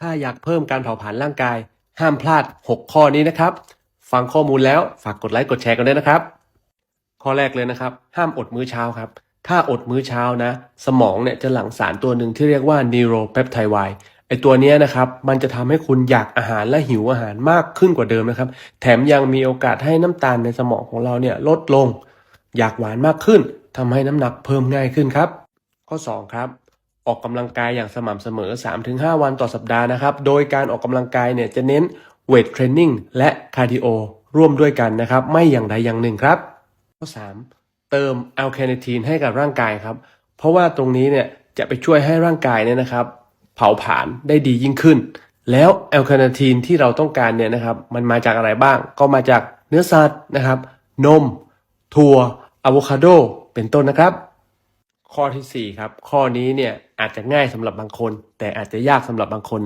ถ้าอยากเพิ่มการเผาผลาญร่างกาย ห้ามพลาด 6 ข้อนี้นะครับ ฟังข้อมูลแล้วฝากกดไลค์กดแชร์กันด้วยนะครับ ข้อแรกเลยนะครับ ห้ามอดมื้อเช้าครับ ถ้าอดมื้อเช้านะ สมองเนี่ยจะหลั่งสารตัวหนึ่งที่เรียกว่า neuropeptide Y ไอตัวนี้นะครับมันจะทำให้คุณอยากอาหารและหิวอาหารมากขึ้นกว่าเดิมนะครับ แถมยังมีโอกาสให้น้ำตาลในสมองของเราเนี่ยลดลง อยากหวานมากขึ้นทำให้น้ำหนักเพิ่มง่ายขึ้นครับ ข้อ 2 ครับ ออกกำลังกายอย่างสม่ำเสมอ 3-5 วันต่อสัปดาห์นะครับ โดยการออกกำลังกายเนี่ยจะเน้นเวทเทรนนิ่งและคาร์ดิโอร่วมด้วยกันนะครับ ไม่อย่างใดอย่างหนึ่งครับ ข้อ 3 เติมแอลคาเนทีนให้กับร่างกายครับ เพราะว่าตรงนี้เนี่ยจะไปช่วยให้ร่างกายเนี่ยนะครับ เผาผลาญได้ดียิ่งขึ้น แล้วแอลคาเนทีนที่เราต้องการเนี่ยนะครับ มันมาจากอะไรบ้าง ก็มาจากเนื้อสัตว์นะครับ นม ถั่วอะโวคาโด เป็นต้นนะครับ ข้อทีสี่ 4 ครับ ข้อนี้เนี่ยอาจจะง่ายสำหรับบางคน แต่อาจจะยากสำหรับบางคน